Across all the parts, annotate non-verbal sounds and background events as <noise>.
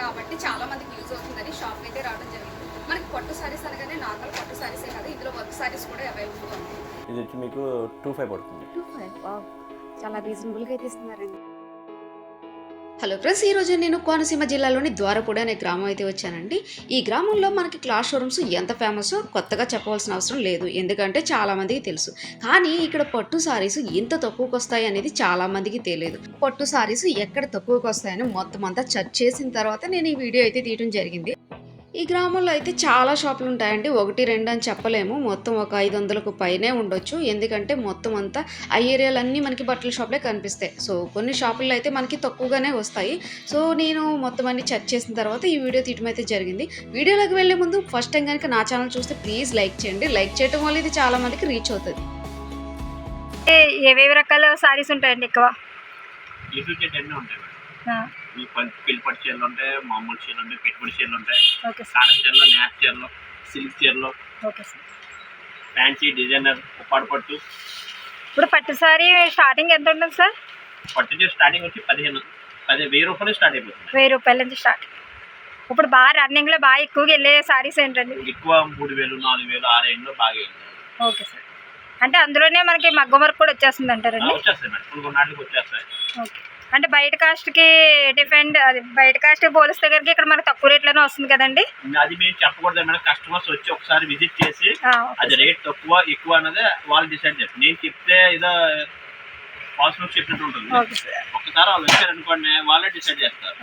కాబట్టి చాలా మందికి యూజ్ అవుతుందని షాప్ అయితే రావడం జరిగింది. మనకి పట్టు సారీస్ అనగానే నార్మల్ పట్టు సారీసే కాదు ఇందులో వర్క్ సారీస్ కూడా అవైలబుల్ ఉంది ఇది వచ్చి మీకు టూ ఫైవ్ పడుతుంది. చాలా రీజనబుల్గా అయితే ఇస్తున్నారండి. హలో ఫ్రెండ్స్ ఈ రోజు నేను కోనసీమ జిల్లాలోని ద్వారపూడి అనే గ్రామం అయితే వచ్చానండి. ఈ గ్రామంలో మనకి క్లాస్ షోరూమ్స్ ఎంత ఫేమస్ కొత్తగా చెప్పవలసిన అవసరం లేదు. ఎందుకంటే చాలా మందికి తెలుసు. కానీ ఇక్కడ పట్టు సారీస్ ఎంత తక్కువకు వస్తాయి అనేది చాలామందికి తెలియదు. పట్టు సారీస్ ఎక్కడ తక్కువకు వస్తాయని మొత్తం అంతా చర్చ్ చేసిన తర్వాత నేను ఈ వీడియో అయితే తీయడం జరిగింది. ఈ గ్రామంలో అయితే చాలా షాపులు ఉంటాయండి. ఒకటి రెండు అని చెప్పలేము. మొత్తం ఒక ఐదు వందలకు పైనే ఉండొచ్చు. ఎందుకంటే మొత్తం అంతా ఆ ఏరియాలన్నీ మనకి బట్టల షాపులే కనిపిస్తాయి. సో కొన్ని షాపుల్లో అయితే మనకి తక్కువగానే వస్తాయి. సో నేను మొత్తం అన్ని చెక్ చేసిన తర్వాత ఈ వీడియో తీయడం అయితే జరిగింది. వీడియోలోకి వెళ్ళే ముందు ఫస్ట్ టైం కనుక నా ఛానల్ చూస్తే ప్లీజ్ లైక్ చేయండి. లైక్ చేయడం వల్ల ఇది చాలా మందికి రీచ్ అవుతుంది. ఏ- ఏవేవి రకాల సారీస్ ఉంటాయండి ఎక్కువ? ఈ పిల్పడి చీరలు ఉంటాయి మామూలు చీరలు ఉంటాయి పెట్టుబడి చీరలు ఉంటాయి. కాటన్ చీరలు న్యాప్ చీరలు సిల్క్ చీరలు. Okay sir. Fancy designer Uppada పట్టు. ఇప్పుడు పట్టు సారీ స్టార్టింగ్ ఎంత ఉంటుంది సార్? పట్టు చీర స్టార్టింగ్ వచ్చి పదిహేను పది వెయ్యి రూపాయలు స్టార్ట్ అయిపోతుంది. వెయ్యి రూపాయల నుంచి స్టార్ట్. ఇప్పుడు బాగా రన్నింగ్లో బాగా ఎక్కువగా వెళ్ళే సారీస్ ఏంటండి? ఎక్కువ మూడు వేలు నాలుగు వేలు ఆరు వేలు బాగా వెళ్తాయి. Okay sir. అంటే అందులోనే మనకి మగ్గం వర్క్ కూడా వచ్చేస్తుంది అంటారండి వచ్చేస్తాయి మేడం. కొన్ని కొన్నాటికి వచ్చేస్తాయి. ఓకే. అంటే బయట కాస్ట్కి డిఫెండ్ అది బయట కాస్ట్కి పోలిస్తే కనుక ఇక్కడ మనకి తక్కువ రేట్లోనే వస్తుంది కదండి? అది మేము చెప్పకూడదు మేడం కస్టమర్స్ వచ్చి ఒకసారి విజిట్ చేసి అది రేట్ తక్కువ ఎక్కువ అన్నది వాళ్ళు డిసైడ్ చేస్తారు. నేను చెప్తే ఏదో పాసిబుల్ చెప్పినట్టు ఉంటుంది. ఒకసారి వాళ్ళు వచ్చారనుకోండి వాళ్ళే డిసైడ్ చేస్తారు.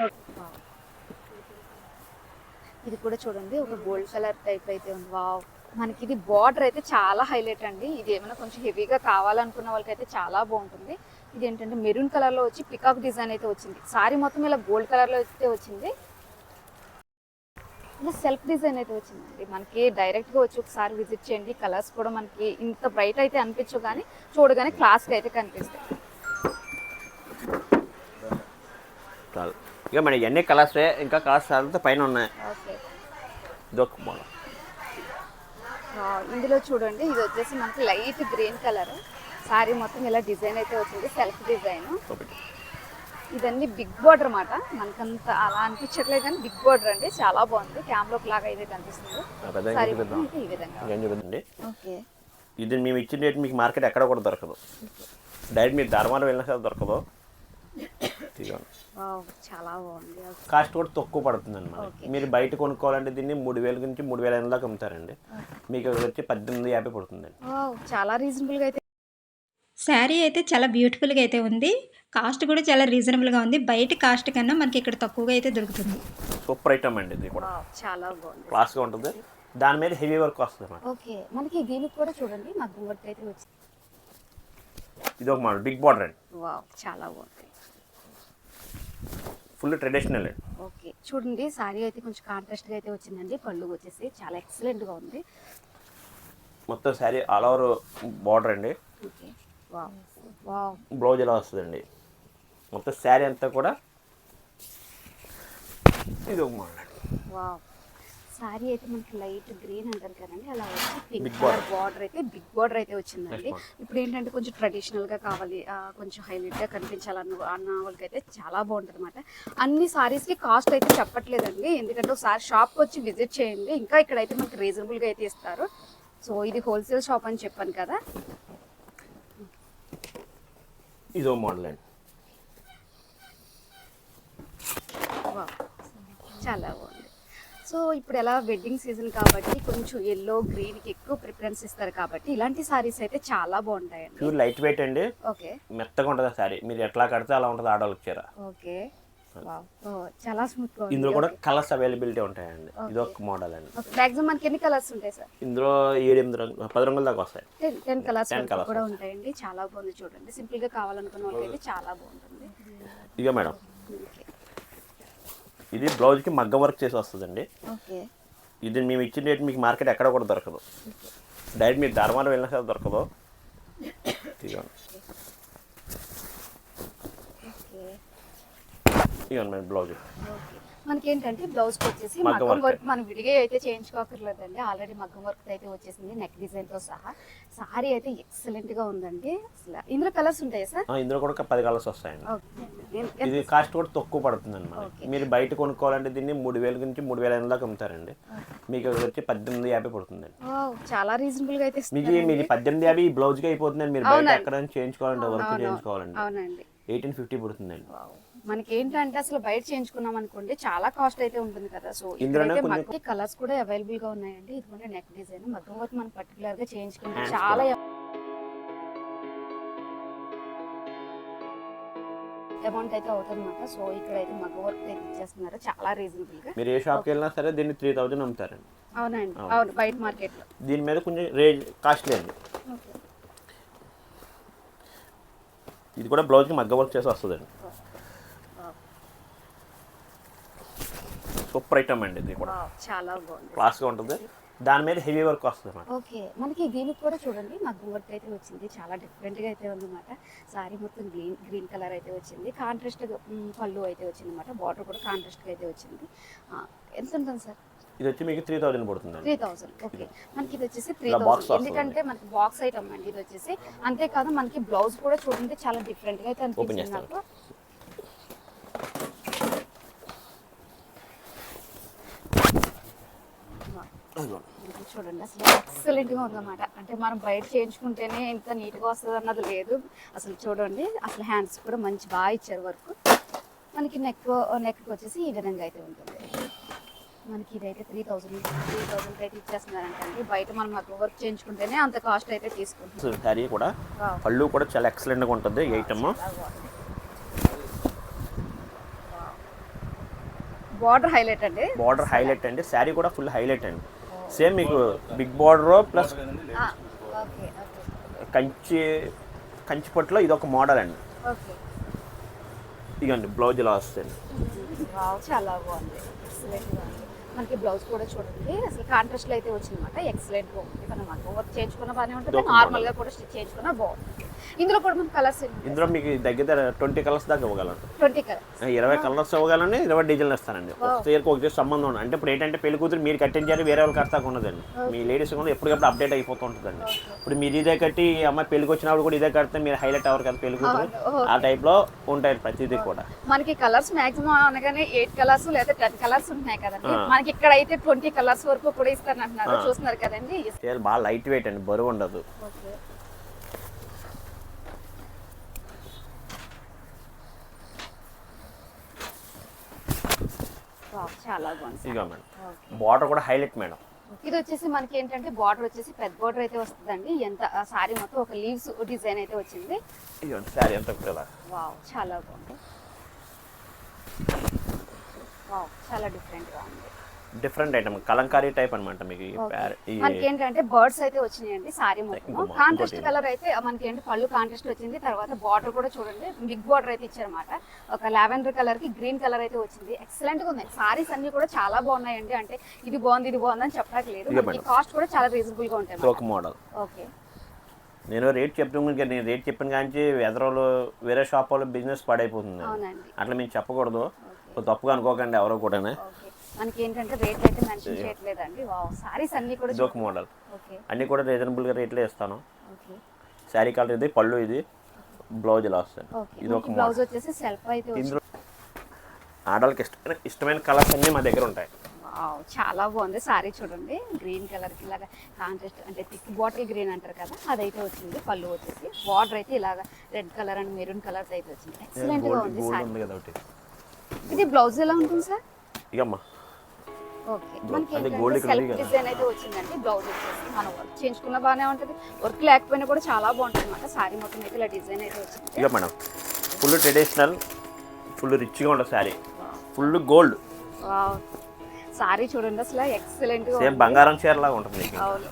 ఇది కూడా చూడండి ఒక గోల్డ్ కలర్ టైప్ అయితే ఉంది. వావ్ మనకి ఇది బార్డర్ అయితే చాలా హైలైట్ అండి. ఇది ఏమైనా కొంచెం హెవీగా కావాలనుకున్న వాళ్ళకైతే చాలా బాగుంటుంది. ఇది ఏంటంటే మెరూన్ కలర్లో వచ్చి పికాక్ డిజైన్ అయితే వచ్చింది. సారీ మొత్తం ఇలా గోల్డ్ కలర్లో అయితే వచ్చింది. ఇలా సెల్ఫ్ డిజైన్ అయితే వచ్చిందండి. మనకి డైరెక్ట్గా వచ్చి ఒకసారి విజిట్ చేయండి. కలర్స్ కూడా మనకి ఇంత బ్రైట్ అయితే అనిపించవు కానీ చూడగానే క్లాస్గా అయితే కనిపిస్తాయి. ఇక మన ఇవన్నీ కలర్స్ ఇంకా కలర్స్ అంతా పైన ఉన్నాయి. ఇందులో చూడండి. ఇది వచ్చేసి మనకి లైట్ గ్రీన్ కలర్ సారీ మొత్తం ఇలా డిజైన్ అయితే వచ్చింది సెల్ఫ్ డిజైన్. ఒకటి ఇదన్నీ బిగ్ బార్డర్ అన్నమాట. మనకంత అలా అనిపించట్లేదు కానీ బిగ్ బార్డర్ అండి. చాలా బాగుంది. క్యామ్లోకి లాగా అయితే కనిపిస్తుంది. ఈ విధంగా. ఓకే. ఇది మేము ఇచ్చిన రేట్ మీకు మార్కెట్ ఎక్కడ కూడా దొరకదు. డైరెక్ట్ మీరు ధర్మారం వెళ్ళినా సరే దొరకదు. ఇదిగోండి. వావ్ చాలా బాగుంది. ఓకే. కాస్ట్ కూడా తక్కువ పడుతుంది అనమాట. మీరు బయట కొనుక్కోవాలంటే దీన్ని మూడు వేల నుంచి మూడు వేల ఐదు దాకా అమ్ముతారండి. మీకు వచ్చి పద్దెనిమిది యాభై పడుతుందండి. చాలా రీజనబుల్గా అయితే శారీ అయితే చాలా బ్యూటిఫుల్గా అయితే ఉంది. కాస్ట్ కూడా చాలా రీజనబుల్గా ఉంది. బయట కాస్ట్ కన్నా మనకి ఇక్కడ తక్కువగా అయితే దొరుకుతుంది. సూపర్ ఐటమ్ అండి ఇది కూడా. చాలా బాగుంది. క్లాస్గా ఉంటుంది. దాని మీద హెవీ వర్క్ వస్తుంది అన్నమాట. ఓకే మనకి దీనికి కూడా చూడండి. నాకు వర్క్ అయితే వచ్చింది ఇది ఒక మోడల్ బిగ్ బార్డర్ అండి. వావ్ చాలా బాగుంది. ఫుల్ ట్రెడిషనల్ అండి. ఓకే చూడండి. సారీ అయితే కొంచెం కాంట్రాస్ట్గా అయితే వచ్చిందండి. పళ్ళు వచ్చేసి చాలా ఎక్సలెంట్గా ఉంది. మొత్తం శారీ ఆల్ ఓవర్ బార్డర్ అండి. ఓకే. బ్లౌజ్ ఎలా వస్తుందండి? మొత్తం శారీ అంతా కూడా ఇది ఒక మోడల్. సారీ అయితే మనకి లైట్ గ్రీన్ అంటారు కదండి అలా వచ్చి పింక్ కలర్ బార్డర్ అయితే బిగ్ బార్డర్ అయితే వచ్చిందండి. ఇప్పుడు ఏంటంటే కొంచెం ట్రెడిషనల్గా కావాలి కొంచెం హైలైట్గా కనిపించాలన్న అన్న వాళ్ళకైతే చాలా బాగుంటుంది అనమాట అన్ని సారీస్కి కాస్ట్ అయితే చెప్పట్లేదండి ఎందుకంటే ఒకసారి షాప్ వచ్చి విజిట్ చేయండి. ఇంకా ఇక్కడైతే మనకి రీజనబుల్గా అయితే ఇస్తారు. సో ఇది హోల్సేల్ షాప్ అని చెప్పాను కదా ఇదో మోడల్ అండి. చాలా బాగుంది. సో ఇప్పుడు ఎలా వెడ్డింగ్ సీజన్ కాబట్టి కొంచెం ఎల్లో గ్రీన్కి ఎక్కువ ప్రిఫరెన్స్ ఇస్తారు కాబట్టి ఇలాంటి సారీస్ అయితే చాలా బాగుంటాయండి. ప్యూర్ లైట్ వెయిట్ అండి. ఓకే. మెత్తగా ఉంటుంది శారీ మీరు ఎట్లా కడితే అలా ఉంటుంది ఆడవాళ్ళకి చీర. ఓకే. చాలా స్మూత్గా ఇందులో కూడా కలర్స్ అవైలబిలిటీ ఉంటాయండి. ఇది ఒక మోడల్ అండి. మాక్సిమం మనకి ఎన్ని కలర్స్ ఉంటాయి సార్ ఇందులో ఏడు ఎనిమిది రంగు పది రంగుల దాకా వస్తాయి. టెన్ కలర్స్ 10 colours కూడా ఉంటాయండి. చాలా బాగుంది చూడండి. సింపుల్గా కావాలనుకున్న వాళ్ళకైతే చాలా బాగుంటుంది. ఇక మేడం. ఇది బ్లౌజ్కి మగ్గ వర్క్ చేసి వస్తుందండి. ఇది మేము ఇచ్చిన రేట్ మీకు మార్కెట్ ఎక్కడ కూడా దొరకదు. డైరెక్ట్ మీరు ధర్మారం వెళ్ళినా సరే దొరకదు <coughs> ఇదిగోండి ఓకే ఇవ్వండి మేడం బ్లౌజ్ మనకి ఏంటంటే బ్లౌజ్ వచ్చేసి మగ్గం వర్క్. మనం విడిగా అయితే చేయించుకోకర్లేదండి. ఆల్రెడీ మగ్గం వర్క్ అయితే వచ్చేసింది నెక్ డిజైన్తో సహా. సారీ అయితే ఎక్సలెంట్గా ఉందండి. అసలు ఇందులో కలర్స్ ఉంటాయి సార్? ఇందులో కూడా పది కలర్స్ వస్తాయండి. ఇది కాస్ట్ కూడా తక్కువ పడుతుంది అనమాట. మీరు బయట కొనుక్కోవాలంటే దీన్ని మూడు వేల నుంచి మూడు వేల ఐదు దాకా అమ్ముతారండి. మీకు వచ్చి పద్దెనిమిది యాభై పడుతుందండి. చాలా రీజనబుల్గా అయితే మీకు. మీది పద్దెనిమిది యాభై ఈ బ్లౌజ్కి అయిపోతుందండి. మీరు బయట అవునండి. ఎక్కడ చేయించుకోవాలంటే వర్క్ చేయించుకోవాలండి ఎయిటీన్ ఫిఫ్టీ పడుతుందండి. మనకి ఏంటంటే అసలు బయట చేయించుకున్నాం అనుకోండి చాలా కాస్ట్ అయితే ఉంటుంది కదా. సో ఇక్కడైతే మనకి కలర్స్ కూడా అవైలబుల్గా ఉన్నాయండి. ఇదిగోండి నెక్ డిజైన్ మగ్గం వర్క్ మనం పర్టికులర్గా చేయించుకుంటే చాలా అమౌంట్ అయితే అవుతుంది అనమాట సో ఇక్కడ అయితే మగ్గం వర్క్ అయితే ఇచ్చేస్తున్నారు. చాలా రీజనబుల్గా. మీరు ఏ షాప్కి వెళ్ళినా సరే దీన్ని త్రీ థౌజండ్ అమ్ముతారండి. అవునండి. అవును. బయట మార్కెట్లో. దీని మీద కొంచెం రేంజ్ కాస్ట్లీ అండి. ఇది కూడా బ్లౌజ్కి మగ్గ వర్క్ చేసి వస్తుందండి. సూపర్ ఐటమ్ అండి ఇది కూడా. చాలా బాగుంది. క్లాస్గా ఉంటుంది. దాని మీద హెవీ వర్క్ వస్తుంది అన్నమాట ఓకే మనకి దీనికి కూడా చూడండి మగ్గం వర్క్ అయితే వచ్చింది. చాలా డిఫరెంట్గా అయితే ఉందన్నమాట. సారీ మొత్తం గ్రీన్ గ్రీన్ కలర్ అయితే వచ్చింది. కాంట్రాస్ట్ పళ్ళు అయితే వచ్చింది అనమాట బార్డర్ కూడా కాంట్రాస్ట్గా అయితే వచ్చింది. ఎంత ఉంటుంది సార్? ఇది వచ్చి మీకు త్రీ థౌజండ్ పడుతుందండి. త్రీ థౌసండ్ ఓకే మనకి ఇది వచ్చేసి త్రీ థౌసండ్. ఎందుకంటే మనకి బాక్స్ ఐటమ్ అండి ఇది వచ్చేసి. అంతేకాదు మనకి బ్లౌజ్ కూడా చూడండి చాలా డిఫరెంట్గా అయితే అనిపించింది చేస్తాను. నాకు ఇది చూడండి. అసలు ఎక్సలెంట్గా ఉందన్నమాట. అంటే మనం బయట చేయించుకుంటేనే ఇంత నీట్గా వస్తుంది అన్నది లేదు. అసలు చూడండి అసలు హ్యాండ్స్ కూడా మంచి బాగా ఇచ్చారు వర్క్. మనకి నెక్ నెక్ వచ్చేసి ఈ విధంగా అయితే ఉంటుంది. మనకి ఇదైతే త్రీ థౌసండ్ త్రీ థౌసండ్ అయితే ఇచ్చేస్తున్నారంటండి బయట మనం మాకు వర్క్ చేయించుకుంటేనే అంత కాస్ట్ అయితే తీసుకుంటున్నాం. శారీ కూడా. పళ్ళు కూడా చాలా ఎక్సలెంట్గా ఉంటుంది ఐటమ్ బార్డర్ హైలైట్ అండి. బార్డర్ హైలైట్ అండి. శారీ కూడా ఫుల్ హైలైట్ అండి. సేమ్ మీకు బిగ్ బార్డర్ ప్లస్ ఆ, ఓకే ఓకే. కంచి కంచి పట్టులో ఇది ఒక మోడల్ అండి. ఓకే. ఇదండి బ్లౌజ్ ఇలా వస్తుంది. చాలా బాగుంది. మనకి బ్లౌజ్ కూడా చూడండి. అసలు కాంట్రాస్ట్లో అయితే వచ్చింది అనమాట ఎక్సలెంట్గా ఉంది. మనం మనకు వర్క్ చేయించుకున్న బాగానే ఉంటుంది. నార్మల్గా కూడా స్టిచ్ చేయించుకున్న బాగుంది ఇందులో కూడా మన కలర్స్ ఇందులో మీకు దగ్గర ట్వంటీ కలర్స్ దాకా ఇవ్వగలను. ట్వంటీ కలర్స్ ఇరవై కలర్స్ ఇవ్వగలని ఇరవై డిజైన్లు ఇస్తానండి. ఒక ఇయర్కి ఒక సంబంధం ఉంది అంటే ఇప్పుడు ఏంటంటే పెళ్ళి కూతురు మీరు కట్టించారు వేరే వాళ్ళు కడతాకు ఉన్నదండి మీ లేడీస్ కూడా ఎప్పటికప్పుడు అప్డేట్ అయిపోతూ ఉంటుందండి. ఇప్పుడు మీరు ఇదే కట్టి అమ్మాయి పెళ్ళికి వచ్చినప్పుడు కూడా ఇదే కడితే మీరు హైలైట్ అవ్వరు కదా పెళ్ళి కూతురు. ఆ టైప్లో ఉంటాయి ప్రతిదీ కూడా. మనకి కలర్స్ మాక్సిమం అనగానే ఎయిట్ కలర్స్ లేదా టెన్ కలర్స్ ఉంటున్నాయి కదండి. మనకి ఇక్కడ అయితే ట్వంటీ కలర్స్ వరకు కూడా ఇస్తారంటున్నారు చూస్తున్నారు కదండి? బాగా లైట్ వెయిట్ అండి బరువు ఉండదు. చాలా బాగుంది ఇదిగో మేడం. బార్డర్ కూడా హైలైట్ మేడం. ఇది వచ్చేసి మనకి ఏంటంటే బార్డర్ వచ్చేసి పెద్ద బార్డర్ అయితే వస్తుందండి. ఎంత సారీ మొత్తం ఒక లీవ్స్ డిజైన్ అయితే వచ్చింది. కూడా ఇలా వావ్ చాలా బాగుంది. వావ్ చాలా డిఫరెంట్గా ఉంది. డిఫరెంట్ ఐటమ్ కలంకారీ టైప్ అనమాట మీకు మనకి ఏంటంటే బర్డ్స్ అయితే వచ్చినాయండి సారీ మొత్తం. కాంట్రాస్ట్. కలర్ అయితే మనకి ఏంటి పళ్ళు కాంట్రాస్ట్ వచ్చింది తర్వాత బార్డర్ కూడా చూడండి బిగ్ బార్డర్ అయితే ఇచ్చారన్నమాట. ఒక లావెండర్ కలర్కి గ్రీన్ కలర్ అయితే వచ్చింది. ఎక్సలెంట్గా ఉంది సారీస్ అన్ని కూడా చాలా బాగున్నాయండి. అంటే ఇది బాగుంది ఇది బాగుంది అని మనకి మేడం. కాస్ట్ కూడా చాలా రీజనబుల్గా ఉంటాయి తోక మోడల్ ఓకే. నేను రేట్ చెప్తాను నేను రేట్ చెప్పిన కానీ ఎదరోళ్ళు వేరే షాప్ వాళ్ళు బిజినెస్ పాడైపోతుంది. అట్లా మేము చెప్పకూడదు. తప్పుగా అనుకోకండి ఎవరో కూడా మనకి ఏంటంటే రేట్ అయితే మెన్షన్ చేయట్లేదండి. వావ్ సారీస్ అన్ని కూడా ఒక మోడల్ ఓకే అన్నీ కూడా రీజనబుల్గా రేట్లే ఇస్తాను. ఓకే శారీ కలర్ ఇది పళ్ళు ఇది బ్లౌజ్ ఇలా వస్తుంది ఇది ఒక బ్లౌజ్ వచ్చేసి సెల్ఫ్ అయితే ఇందులో ఆడవాళ్ళకి ఇష్టమైన ఇష్టమైన కలర్స్ అన్నీ మా దగ్గర ఉంటాయి. వావ్, చాలా బాగుంది సారీ చూడండి. గ్రీన్ కలర్ ఇలాగా కాంట్రాస్ట్ అంటే థిక్ బాటిల్ గ్రీన్ అంటారు కదా అదైతే వచ్చింది పళ్ళు వచ్చేసి. బార్డర్ అయితే ఇలాగా red colour and maroon colours అయితే వచ్చింది. ఎక్సలెంట్గా ఉంది సారీ ఇది బ్లౌజ్ ఎలా ఉంటుంది సార్? ఇకమ్మా ఓకే. మనకి కదా. డిజైన్ అయితే వచ్చిందండి బ్లౌజ్ వచ్చేసి. మనం వర్క్ చేయించుకున్న బాగానే ఉంటుంది. వర్క్ లేకపోయినా కూడా చాలా బాగుంటుంది అనమాట సారీ మొత్తం అయితే ఇలా డిజైన్ అయితే వచ్చింది. ఇక మేడం ఫుల్ ట్రెడిషనల్ ఫుల్ రిచ్గా ఉంటుంది శారీ ఫుల్ గోల్డ్. సారీ చూడండి అసలు ఎక్సలెంట్. బంగారం చీరలాగా ఉంటుంది అవును.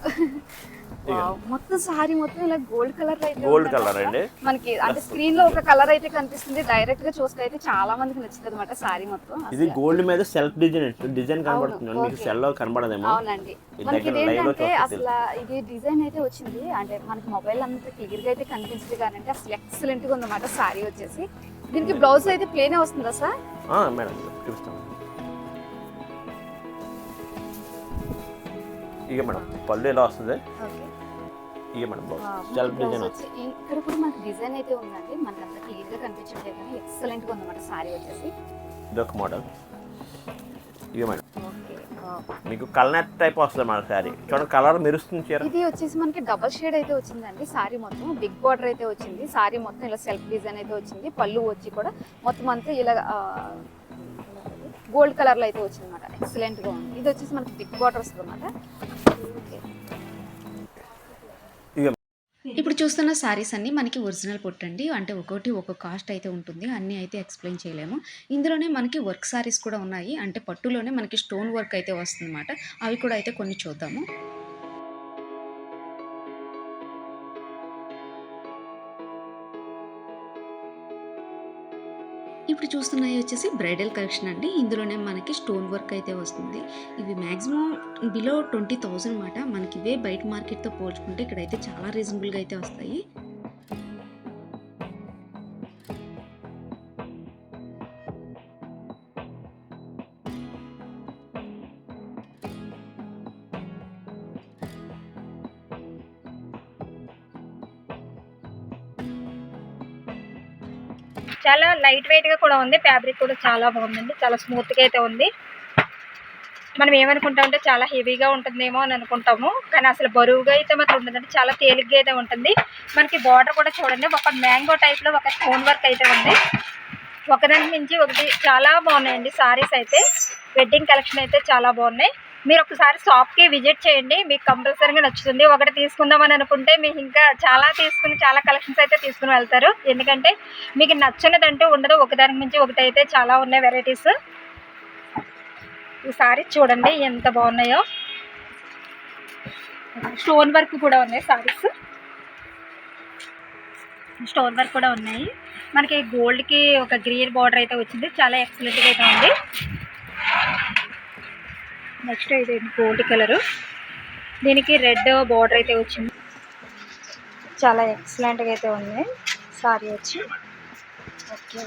మొత్తం సారీ మొత్తం ఇలా గోల్డ్ కలర్ అయితే ఉందన్నమాట. colour అండి. మనకి అంటే స్క్రీన్లో ఒక కలర్ అయితే కనిపిస్తుంది. డైరెక్ట్గా చూస్తే అయితే చాలా మందికి నచ్చుతుంది అనమాట సారీ మొత్తం ఇది. గోల్డ్ మీద సెల్ఫ్ డిజైన్ డిజైన్ కనబడుతుంది మీకు. సెల్లో కనబడదేమో. అవునండి. మనకి ఏంటంటే అసలు ఇది డిజైన్ అయితే వచ్చింది. అంటే మనకి మొబైల్ అంతా క్లియర్గా అయితే కనిపించదు కానీ అంటే అసలు ఎక్సలెంట్గా ఉందన్నమాట సారీ వచ్చేసి. దీనికి బ్లౌజ్ అయితే ప్లేనే వస్తుందా సార్? మేడం చూపిస్తాను. ఇక మేడం పళ్ళు ఎలా వస్తుంది? మేడం సెల్ఫ్ డిజైన్ వచ్చి ఇక్కడ కూడా మనకి డిజైన్ అయితే ఉందండి. మనకి అంత క్లియర్గా కనిపించట్లేదు కానీ ఎక్సలెంట్గా ఉందన్నమాట సారీ వచ్చేసి. ఇదొక మోడల్ మేడం ఓకే. మీకు కలర్ టైప్ వస్తుంది మేడం శారీ చూడండి కలర్ మెరుస్తుంది చీర. ఇది వచ్చేసి మనకి డబల్ షేడ్ అయితే వచ్చిందండి. సారీ మొత్తం బిగ్ బార్డర్ అయితే వచ్చింది. సారీ మొత్తం ఇలా సెల్ఫ్ డిజైన్ అయితే వచ్చింది. పళ్ళు వచ్చి కూడా మొత్తం అంతా ఇలా గోల్డ్ కలర్లో అయితే వచ్చింది అనమాట ఎక్సలెంట్గా ఉంది. ఇది వచ్చేసి మనకి బిగ్ బార్డర్ వస్తుంది అనమాట చూస్తున్న సారీస్ అన్ని మనకి ఒరిజినల్ పొట్టండి. అంటే ఒక్కొక్కటి ఒక్కొక్క కాస్ట్ అయితే ఉంటుంది. అన్నీ అయితే ఎక్స్ప్లెయిన్ చేయలేము. ఇందులోనే మనకి వర్క్ సారీస్ కూడా ఉన్నాయి. అంటే పట్టులోనే మనకి స్టోన్ వర్క్ అయితే వస్తుంది అవి కూడా అయితే కొన్ని చూద్దాము. ఇప్పుడు చూస్తున్నాయి వచ్చేసి బ్రైడల్ కలెక్షన్ అండి. ఇందులోనే మనకి స్టోన్ వర్క్ అయితే వస్తుంది. ఇవి మ్యాక్సిమం బిలో ట్వంటీ థౌజండ్ అనమాట మనకి ఇవే బయట మార్కెట్తో పోల్చుకుంటే ఇక్కడైతే చాలా రీజనబుల్గా అయితే వస్తాయి. చాలా లైట్ వెయిట్గా కూడా ఉంది. ఫ్యాబ్రిక్ కూడా చాలా బాగుందండి. చాలా స్మూత్గా అయితే ఉంది. మనం ఏమనుకుంటామంటే చాలా హెవీగా ఉంటుందేమో అని అనుకుంటాము. కానీ అసలు బరువుగా అయితే మాత్రం ఉండదండి. చాలా తేలిగ్గా అయితే ఉంటుంది. మనకి బార్డర్ కూడా చూడండి. ఒక మ్యాంగో టైప్లో ఒక స్టోన్ వర్క్ అయితే ఉంది. ఒకదాని నుంచి ఒకటి చాలా బాగున్నాయండి. సారీస్ అయితే. వెడ్డింగ్ కలెక్షన్ అయితే చాలా బాగున్నాయి. మీరు ఒకసారి షాప్కి విజిట్ చేయండి. మీకు కంపల్సరీగా నచ్చుతుంది. ఒకటి తీసుకుందామని అనుకుంటే మీకు ఇంకా చాలా తీసుకుని చాలా కలెక్షన్స్ అయితే తీసుకుని వెళ్తారు. ఎందుకంటే మీకు నచ్చనిదంటూ ఉండదు. ఒకదానికి మించి ఒకటి అయితే చాలా ఉన్నాయి వెరైటీస్ ఈ సారీ చూడండి ఎంత బాగున్నాయో. స్టోన్ వర్క్ కూడా ఉన్నాయి సారీస్. స్టోన్ వర్క్ కూడా ఉన్నాయి. మనకి గోల్డ్కి ఒక గ్రీన్ బార్డర్ అయితే వచ్చింది. చాలా ఎక్సలెంట్గా అయితే ఉంది. నెక్స్ట్ ఇది గోల్డ్ కలరు. దీనికి రెడ్ బార్డర్ అయితే వచ్చింది. చాలా ఎక్సలెంట్గా అయితే ఉంది. సారీ వచ్చి. ఓకే.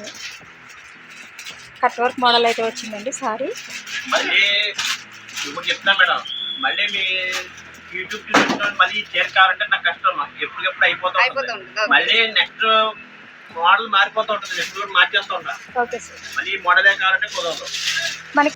కట్ వర్క్ మోడల్ అయితే వచ్చిందండి సారీ. చెప్తున్నా మేడం మళ్ళీ మీ యూట్యూబ్ మళ్ళీ నాకు కష్టం. ఎప్పటికెప్పుడు అయిపోతూ ఉంటుంది. మళ్ళీ నెక్స్ట్ మోడల్ మారిపోతూ ఉంటుంది. నెక్స్ట్ కూడా మార్చేస్తూ ఉంటా ఓకే సార్. మళ్ళీ మోడలే కావాలంటే కుదరదు. మనకి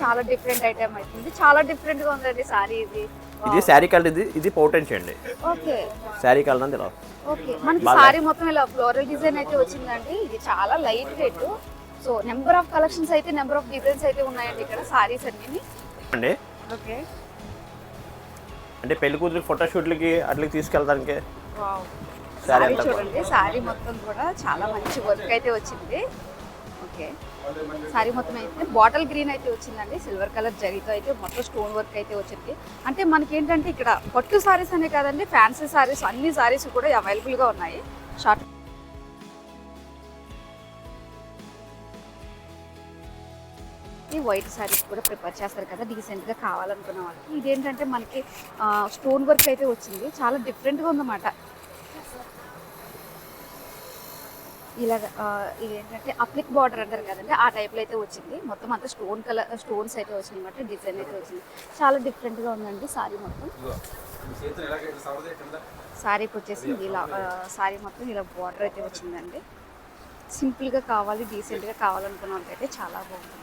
చాలా డిఫరెంట్ ఐటమ్ అవుతుంది చాలా డిఫరెంట్గా ఉందండి సారీ ఇది. ఇది శారీ కలర్ ఇది ఇది పౌటెన్స్ అండి ఓకే శారీ కలర్ ఇలా. వస్తుంది. ఓకే మనకి సారీ మొత్తం ఇలా ఫ్లోరల్ డిజైన్ అయితే వచ్చిందండి. ఇది చాలా light weight so number of collections అయితే నెంబర్ ఆఫ్ డిజైన్స్ అయితే ఉన్నాయండి ఇక్కడ సారీస్ అన్ని అండి. ఓకే అంటే పెళ్ళి కూతురు ఫోటోషూట్లకి అట్లకి తీసుకెళ్ళడానికి సారీ అంతా. చూడండి సారీ మొత్తం కూడా చాలా మంచి వర్క్ అయితే వచ్చింది. ఓకే. సారీ మొత్తం అయితే బాటిల్ గ్రీన్ అయితే వచ్చిందండి సిల్వర్ కలర్ జరీతో అయితే మొత్తం స్టోన్ వర్క్ అయితే వచ్చింది. అంటే మనకి ఏంటంటే ఇక్కడ పట్టు సారీస్ అనే కాదండి ఫ్యాన్సీ సారీస్ అన్ని సారీస్ కూడా అవైలబుల్గా ఉన్నాయి. షార్ట్ ఈ వైట్ సారీస్ కూడా ప్రిపేర్ చేస్తారు కదా డీసెంట్గా కావాలనుకున్న వాళ్ళకి. ఇదేంటంటే మనకి స్టోన్ వర్క్ అయితే వచ్చింది. చాలా డిఫరెంట్గా ఉందన్నమాట. ఇది ఏంటంటే అప్లిక్ బార్డర్ అంటారు కదండి ఆ టైప్లో అయితే వచ్చింది. మొత్తం అంతా స్టోన్ కలర్ స్టోన్స్ అయితే వచ్చింది అనమాట డిజైన్ అయితే వచ్చింది. చాలా డిఫరెంట్గా ఉందండి సారీ మొత్తం. సారీకి వచ్చేసి ఇలా సారీ మొత్తం ఇలా బార్డర్ అయితే వచ్చిందండి. సింపుల్గా కావాలి డీసెంట్గా కావాలనుకున్న వాళ్ళకైతే చాలా బాగుంటుంది.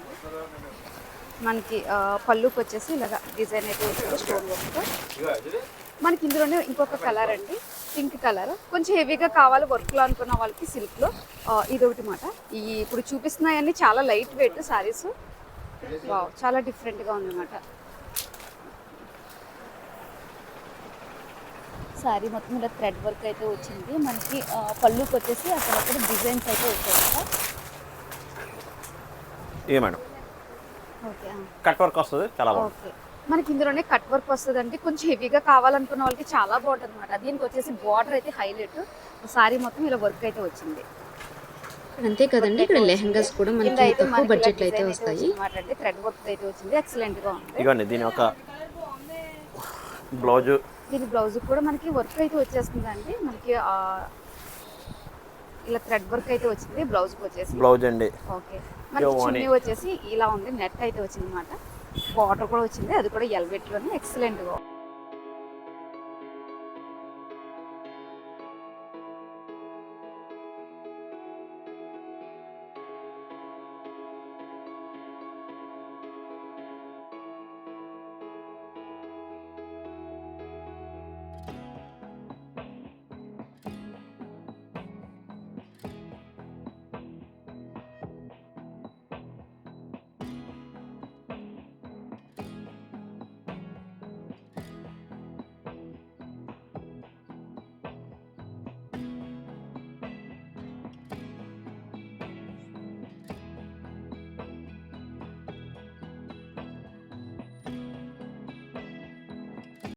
మనకి పళ్ళుకి వచ్చేసి ఇలాగ డిజైన్ అయితే వచ్చింది స్టోన్ వర్క్ మనకి ఇందులోనే ఇంకొక కలర్ అండి. Pink colour. కొంచెం హెవీగా కావాలి వర్క్లో అనుకున్న వాళ్ళకి సిల్క్లో ఇది ఒకటి మాట. ఈ ఇప్పుడు చూపిస్తున్నాయన్నీ చాలా లైట్ వెయిట్ సారీస్ వావ్ చాలా డిఫరెంట్గా ఉందన్నమాట. సారీ మొత్తం ఇలా థ్రెడ్ వర్క్ అయితే వచ్చింది. మనకి పళ్ళుకి వచ్చేసి అక్కడక్కడ డిజైన్స్ అయితే వచ్చాయి మేడం. ఓకే. కట్ వర్క్ వస్తుంది. చాలా బాగుంది. ఓకే మనకి ఇందులోనే కట్ వర్క్ వస్తుందండి. కొంచెం హెవీగా కావాలనుకున్న వాళ్ళకి చాలా బాగుంటుంది అనమాట దీనికి వచ్చేసి బార్డర్ అయితే హైలైట్ సారీ మొత్తం ఇలా వర్క్ అయితే వచ్చింది. అంతే కదండి. ఇక్కడ లెహంగాస్ కూడా మనకి అయితే తక్కువ బడ్జెట్లో అయితే వస్తాయి. థ్రెడ్ వర్క్ అయితే వచ్చింది. ఎక్సలెంట్గా ఉంది. ఇగోండి దీని యొక్క బ్లౌజు. దీని బ్లౌజ్ కూడా మనకి వర్క్ అయితే వచ్చేస్తుందండి. మనకి ఆ, ఇలా థ్రెడ్ వర్క్ అయితే వచ్చింది. బ్లౌజ్ వచ్చేసి. బ్లౌజ్ అండి ఓకే మనకి చున్నీ. వచ్చేసి ఇలా ఉంది. నెట్ అయితే వచ్చింది అనమాట బార్డర్ కూడా వచ్చింది అది కూడా ఎల్వెట్లోనే ఎక్సలెంట్గా ఉంది.